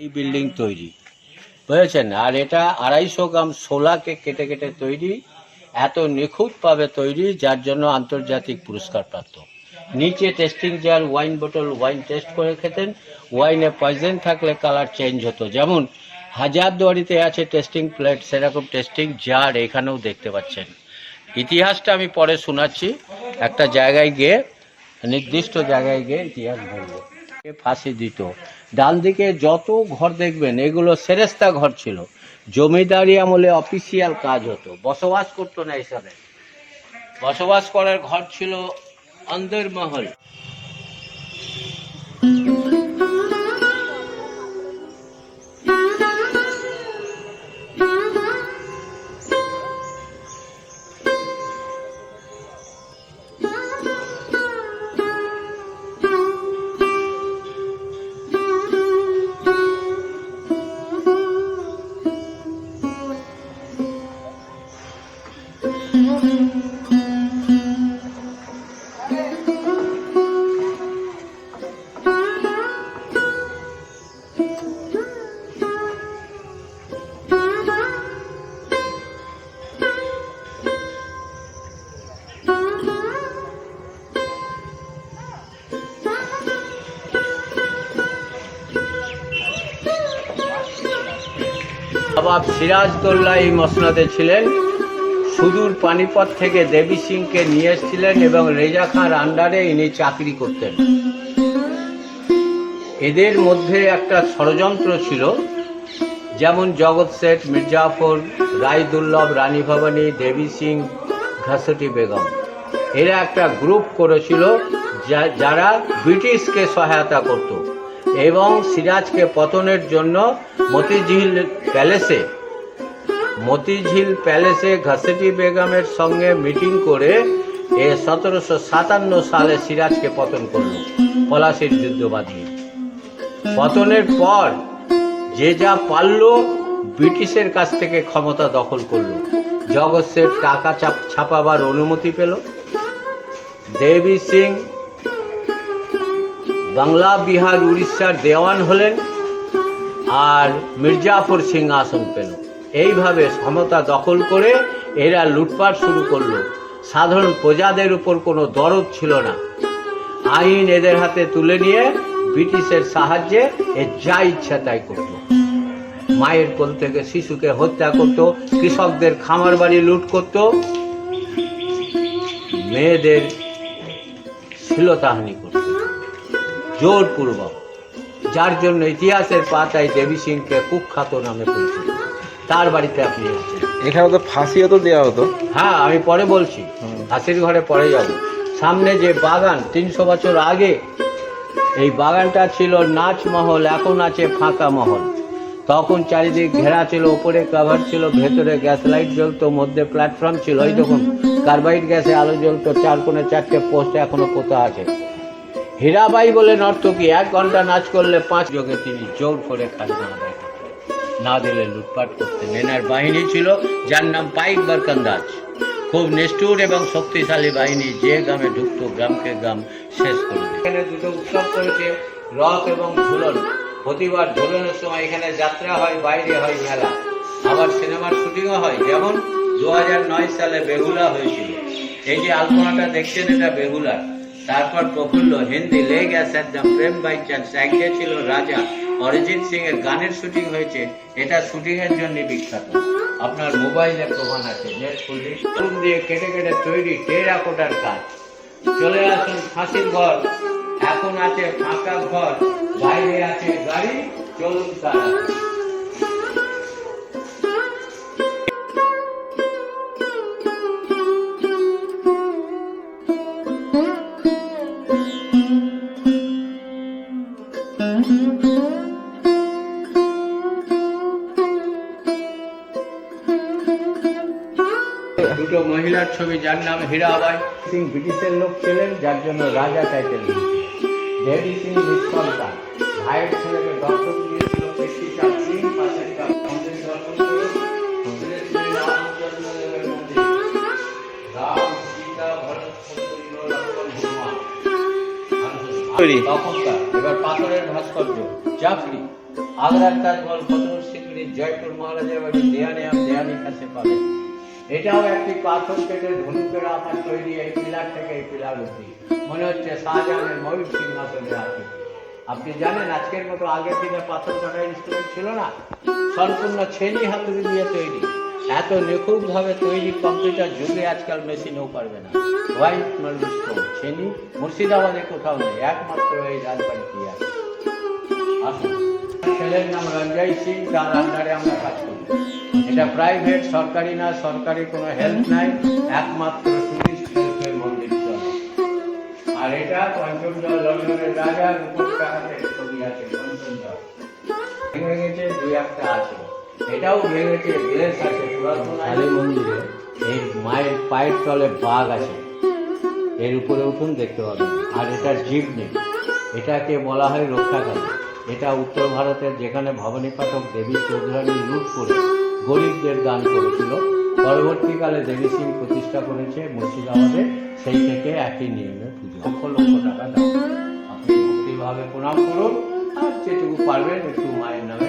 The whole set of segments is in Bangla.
এই বিল্ডিং তৈরি। বুঝেছেন? আর এটা আড়াইশো গ্রাম সোলাকে কেটে কেটে তৈরি, এত নিখুঁতভাবে তৈরি, যার জন্য আন্তর্জাতিক পুরস্কার প্রাপ্ত। নিচে টেস্টিং জার ওয়াইন বোতল ওয়াইন টেস্ট করে খেতেন। ওয়াইনে পয়জন থাকলে কালার চেঞ্জ হতো। যেমন হাজারদুয়ারিতে আছে টেস্টিং প্লেট সেরকম টেস্টিং জার এখানেও দেখতে পাচ্ছেন। ইতিহাসটা আমি পরে শোনাচ্ছি। একটা জায়গায় গিয়ে, নির্দিষ্ট জায়গায় গিয়ে ইতিহাস বলব। ফাঁসি দিত। ডান দিকে যত ঘর দেখবেন, এগুলো সেরেস্তা ঘর ছিল। জমিদারি আমলে অফিসিয়াল কাজ হতো। বসবাস করতো না এসবে বসবাস করার ঘর ছিল অন্দরমহল। নবাব সিরাজদৌল্লা এই মসনদে ছিলেন। সুদূর পানিপথ থেকে দেবী সিংকে নিয়ে এসেছিলেন এবং রেজা খাঁর আন্ডারে ইনি চাকরি করতেন। এদের মধ্যে একটা ষড়যন্ত্র ছিল, যেমন জগৎ শেঠ, মির্জাফর রায়দুল্লভ রানী ভবানী দেবী সিং ঘাসটি বেগম। এরা একটা গ্রুপ করেছিল যারা ব্রিটিশকে সহায়তা করত। এবং সিরাজকে পতনের জন্য মতিঝিল প্যালেসে মতিঝিল প্যালেসে ঘাসেটি বেগমের সঙ্গে মিটিং করে এ সতেরোশো সাতান্ন সালে সিরাজকে পতন করল, পলাশির যুদ্ধ বাঁধিয়ে। পতনের পর যে যা পারল, ব্রিটিশের কাছ থেকে ক্ষমতা দখল করল। জগৎ টাকা ছাপাবার অনুমতি পেল। দেবী সিং বাংলা, বিহার, উড়িষ্যার দেওয়ান হলেন আর মির্জাফর সিং আসন পেল। এইভাবে ক্ষমতা দখল করে এরা লুটপাট শুরু করল। সাধারণ প্রজাদের উপর কোনো দরদ ছিল না। আইন এদের হাতে তুলে নিয়ে ব্রিটিশের সাহায্যে এ যা ইচ্ছা তাই করত মায়ের কোল থেকে শিশুকে হত্যা করত, কৃষকদের খামার বাড়ি লুট করত। মেয়েদের শ্লীলতাহানি করত। জোরপূর্বক যার জন্য ইতিহাসের পাতায় দেবী সিংকে কুখ্যাত নামে পরিচিত। তার বাড়িতে আপনি এসেছেন। এখানে তো ফাঁসিও তো দেওয়া হতো। হ্যাঁ আমি পরে বলছি। ফাঁসির ঘরে পরে যাব। সামনে যে বাগান তিনশো বছর আগে এই বাগানটা ছিল নাচ মহল এখন আছে ফাঁকা মহল। তখন চারিদিক ঘেরা ছিল উপরে কাভার ছিল ভেতরে গ্যাস লাইট জ্বলতো মধ্যে প্ল্যাটফর্ম ছিল। ওই দেখুন কার্বাইড গ্যাসে আলো জ্বলতো চার কোণে চারটে পোস্ট এখনও পোতা আছে। হীরাবাই বলে নর্তকী, এক ঘণ্টা নাচ করলে পাঁচ যোগে তিনি জোর করে খাজনা আদায় না দিলে লুটপাট করতেন। এনার বাহিনী ছিল, যার নাম পাইক বারকান্দাজ। খুব নিষ্ঠুর এবং শক্তিশালী বাহিনী, যে গ্রামে ঢুকতো, গ্রামকে গ্রাম শেষ করে। এখানে দুটো উৎসব করেছে, রথ এবং ঝুলন। প্রতিবার ঝুলনের সময় এখানে যাত্রা হয়, বাইরে হয় মেলা। আবার সিনেমার শুটিংও হয়, যেমন দু সালে বেহুলা হয়েছিল। এই যে আলপনাটা দেখছেন, এটা বেহুলা তারপর প্রফুল্ল হিন্দি লেগ একদম প্রেম বাই চান্স। একদিকে ছিল রাজা, অরিজিৎ সিং এর গানের শুটিং হয়েছে, এটা শুটিং এর জন্য বিখ্যাত। আপনার মোবাইলে প্রমাণ আছে খুললে দিয়ে কেটে কেটে তৈরি টেরাকোটার কাজ। চলে আসুন ফাঁসির ঘর। এখন আছে ফাঁকা ঘর, বাইরে আছে গাড়ি, চলুন তারা দুটো মহিলার ছবি যার নাম হীরাবাই সিং ব্রিটিশের লোক ছিলেন যার জন্য রাজা টাইটেল দেবী সিং ভাইয়ের ছেলেকে দর্শক দিয়েছিল পেশিচাঁদ সিং পাশের মন্দির দর্শন করে ছেলে ছেলে রামচন্দ্রদেবের মন্দির। রাম, সীতা, ভরত, শত্রুঘ্ন, এবার পাথরের ভাস্কর্য। জাফরি আগ্রার তাজমহল ফতেপুর সিকরি, জয়পুর মহারাজের বাড়ি দেয়ানে আম দেয়ানি কাছে পাবেন। এটাও একটি পাথর কেটে ধনুকের আকার তৈরি, এই পিলার থেকে এই পিলার অব্দি মনে হচ্ছে শাহজাহানের ময়ূর সিংহাসনে আছে। আপনি জানেন, আজকের মতো আগের দিনে পাথর কাটা ইনস্ট্রুমেন্ট ছিল না? সম্পূর্ণ ছেনি হাতুড়ি দিয়ে তৈরি। এত নিখুঁতভাবে তৈরি কম্পিউটার যুগে আজকাল মেশিনেও পারবে না। হোয়াইট মার্বেল স্টোন ছেনি মুর্শিদাবাদে কোথাও নেই, একমাত্র এই রাজবাড়িতে আছে? ছেলের নাম রঞ্জয় সিং, তার আন্ডারে আমরা কাজ করি। এটা প্রাইভেট সরকারি না, সরকারি কোনো হেল্প নাই, একমাত্র মন্দির আর এটা পঞ্চমদল লন্ডনের রাজার উপর টাকাতে ছবি আছে পঞ্চমদল ভেঙে গেছে, দুই একটা আছে। এটাও ভেঙেছে গ্লেস আছে পুরাতন কালী মন্দিরে মায়ের পায়ের তলে বাঘ আছে। এর উপরে উঠুন দেখতে পাবেন। আর এটা জীব নেই। এটাকে বলা হয় রক্ষাকালী এটা উত্তর ভারতের যেখানে ভবানী পাঠক দেবী চৌধুরানী লুট করে গরিবদের দান করেছিল পরবর্তীকালে দেবী সিং প্রতিষ্ঠা করেছে মুর্শিদাবাদে। সেই থেকে একই নিয়মে পুজো। লক্ষ লক্ষ টাকা দাও। আপনি ভক্তিভাবে প্রণাম করুন আর যেটুকু পারবেন একটু মায়ের নামে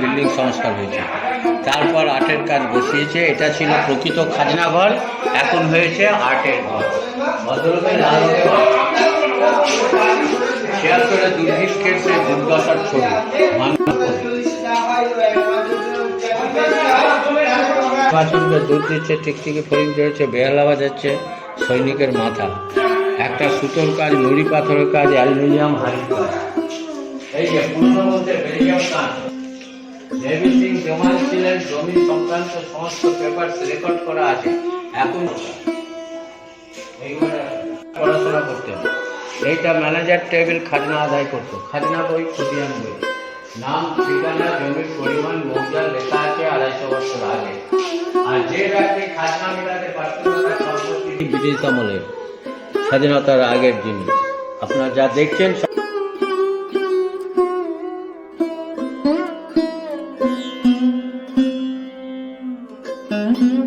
বিল্ডিং সংস্কার হয়েছে। তারপর আর্টের কাজ বসিয়েছে, এটা ছিল প্রকৃত খাজনা ঘর এখন হয়েছে আর্টের ঘর। ভদ্রলোকের লাল। দুর্ভিক্ষের সে দুর্দশার ছবি। দিচ্ছে ফরিং বেহালা বাজাচ্ছে সৈনিকের মাথা। একটা সুতোর কাজ, নুড়ি পাথরের কাজ, অ্যালুমিনিয়াম কাজ এই যে মধ্যে বেরিয়াম খান ছিলেন জমি সংক্রান্ত সমস্ত পেপার রেকর্ড করা আছে এখন পড়াশোনা করতেন এইটা ম্যানেজার টেবিল খাজনা আদায় করতো খাজনা বই বই নাম, ঠিকানা, জমির পরিমাণ মৌজা লেখা আছে আড়াইশো বছর আগে। আর যে ব্যক্তি খাজনা পারত আমলের স্বাধীনতার আগের জিনিস আপনারা যা দেখছেন Mm-hmm.